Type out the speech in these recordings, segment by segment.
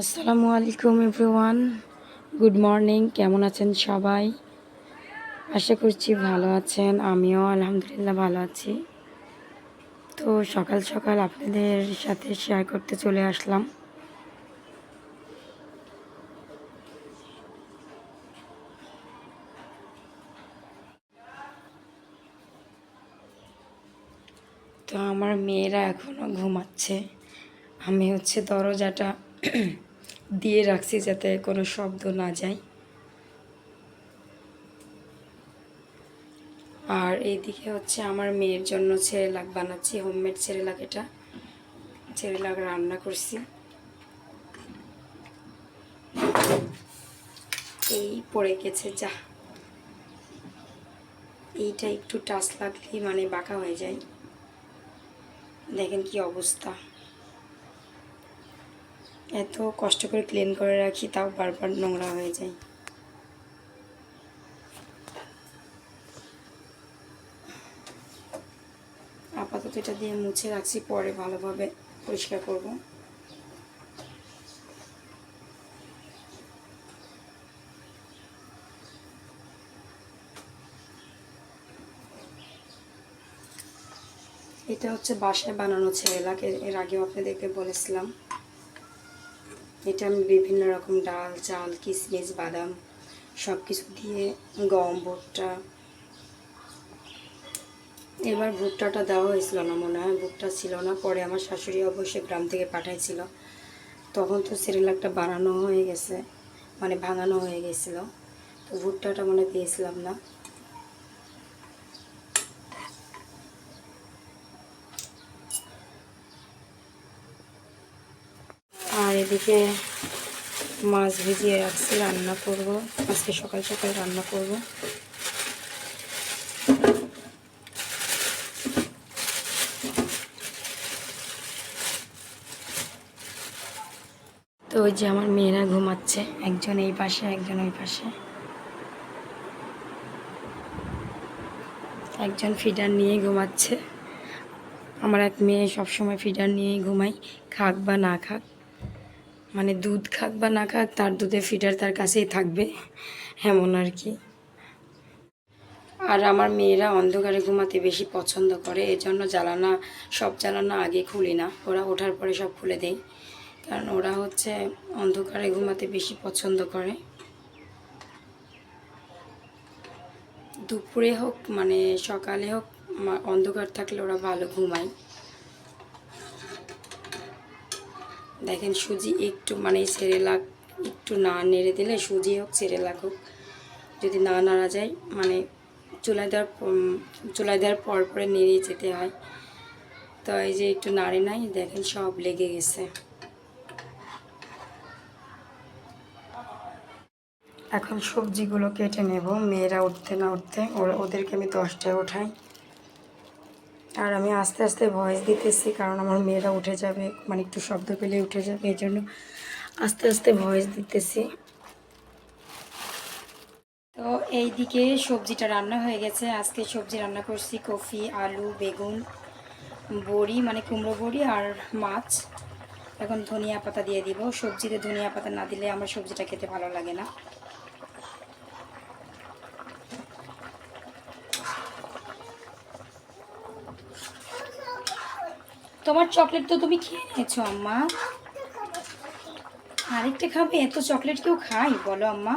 আসসালামু আলাইকুম, everyone. Good morning, কেমন আছেন সবাই? আশা করছি ভালো আছেন, আমিও আলহামদুলিল্লাহ ভালো আছি। তো সকাল সকাল আপনাদের সাথে শেয়ার করতে চলে আসলাম। তো আমার মেয়েরা এখনও ঘুমাচ্ছে। আমি হচ্ছে দরজাটা দিয়ে রাখছি যাতে কোনো শব্দ না যায়। আর এইদিকে হচ্ছে আমার মেয়ের জন্য ছেলেলাক বানাচ্ছি হোমমেড ছেলেলাক এটা। ছেলেলাক রান্না করছি। এই পড়ে গেছে, যা। এইটা একটু টাচ লাগলেই মানে বাঁকা হয়ে যায়। দেখেন কি অবস্থা। এত কষ্ট করে ক্লিন করে রাখি, তাও বারবার নোংরা হয়ে যায়। আপাতত এটা দিয়ে মুছে রাখছি, পরে ভালোভাবে পরিষ্কার করব। এটা হচ্ছে বাসায় বানানো ছেলেলাক, এর আগেও আপনাদেরকে বলেছিলাম। এটা আমি বিভিন্ন রকম ডাল, চাল কিশমিশ বাদাম সব কিছু দিয়ে গম, ভুট্টা। এবার ভুট্টাটা দেওয়া হয়েছিল না, মনে হয় ভুট্টা ছিল না। পরে আমার শাশুড়ি অবশ্যই গ্রাম থেকে পাঠাইছিল। তখন তো সিরিলাকটা বানানো হয়ে গেছে মানে ভাঙানো হয়ে গেছিল। তো ভুট্টাটা মনে দিয়েছিলাম না আর এদিকে মাছ ভিজিয়ে রাখছি, রান্না করব। আজকে সকাল সকাল রান্না করব। তো ওই যে আমার মেয়েরা ঘুমাচ্ছে, একজন এই পাশে, একজন ওই পাশে। একজন ফিডার নিয়ে ঘুমাচ্ছে। আমার এক মেয়ে সবসময় ফিডার নিয়েই ঘুমাই খাক বা না খাক। মানে দুধ খাক বা না খাক, তার দুধে ফিডার তার কাছেই থাকবে, এমন আর কি। আর আমার মেয়েরা অন্ধকারে ঘুমাতে বেশি পছন্দ করে এই জন্য জ্বালানা, সব জ্বালানা আগে খুলি না, ওরা ওঠার পরে সব খুলে দেই। কারণ ওরা হচ্ছে অন্ধকারে ঘুমাতে বেশি পছন্দ করে। দুপুরে হোক মানে সকালে হোক অন্ধকার থাকলে ওরা ভালো ঘুমায়। দেখেন সুজি একটু মানে সেরেলাক একটু না নেড়ে দিলে সুজি হোক সেরেলাক হোক। যদি না নাড়া যায় মানে চুলায় দেওয়ার চুলায় দেওয়ার পর পরে নেড়ে যেতে হয়। তো এই যে একটু নাড়ে নাই, দেখেন সব লেগে গেছে। এখন সবজিগুলো কেটে নেব। মেয়েরা উঠতে না উঠতে ওদেরকে আমি দশটায় ওঠাই আর আমি আস্তে আস্তে ভয়েস দিতেছি, কারণ আমার মেয়েরা উঠে যাবে মানে একটু শব্দ পেলে উঠে যাবে, এই জন্য আস্তে আস্তে ভয়েস দিতেছি। তো এই দিকে সবজিটা রান্না হয়ে গেছে। আজকে সবজি রান্না করছি কফি, আলু, বেগুন, বড়ি মানে কুমড়ো বড়ি আর মাছ। এখন ধনিয়া পাতা দিয়ে দিব। সবজিতে ধনিয়া পাতা না দিলে আমার সবজিটা খেতে ভালো লাগে না। তোমার চকলেট তো তুমি খেয়ে নিয়েছো, আম্মা। আরেকটা খাবে? এত চকলেট কেউ খায়? বলো, আম্মা।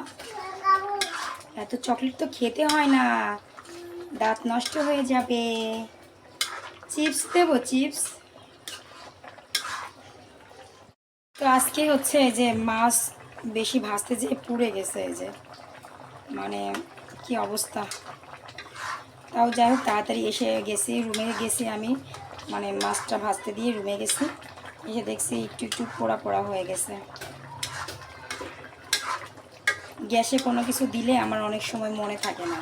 এত চকলেট তো খেতে হয় না। দাঁত নষ্ট হয়ে যাবে। চিপস দেবো, চিপস। তো আজকে হচ্ছে যে মাছ বেশি ভাজতে যেয়ে পুড়ে গেছে এই যে। মানে কি অবস্থা। তাও যাই হোক, তাড়াতাড়ি এসে গেছি, রুমে গেছি আমি। মানে মাছটা ভাজতে দিয়ে রুমে গেছি। এসে দেখছি একটু একটু পোড়া পোড়া হয়ে গেছে। গ্যাসে কোনো কিছু দিলে আমার অনেক সময় মনে থাকে না।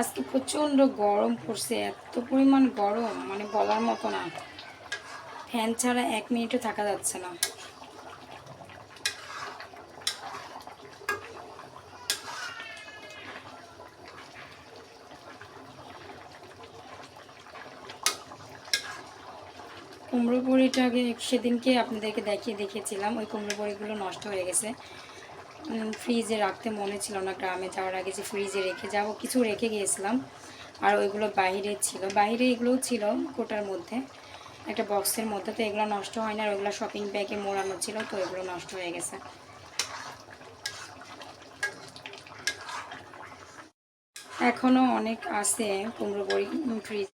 আজকে প্রচণ্ড গরম পড়ছে, এত পরিমাণ গরম মানে বলার মতো না। ফ্যান ছাড়া এক মিনিটও থাকা যাচ্ছে না। কুমড়ো বড়িটাকে সেদিনকে আপনাদেরকে দেখিয়ে দেখেছিলাম ওই কুমড়ো বড়িগুলো নষ্ট হয়ে গেছে। ফ্রিজে রাখতে মনে ছিল না, গ্রামে যাওয়ার আগে যে ফ্রিজে রেখে যাব, কিছু রেখে গিয়েছিলাম। আর ওইগুলো বাইরে ছিল। বাইরে এগুলোও ছিল কোটার মধ্যে। একটা বক্সের মধ্যে। তো এগুলো নষ্ট হয় না আর ওইগুলো শপিং ব্যাগে মোড়ানো ছিল, তো এগুলো নষ্ট হয়ে গেছে। এখনও অনেক আছে কুমড়ো বড়ি ফ্রিজ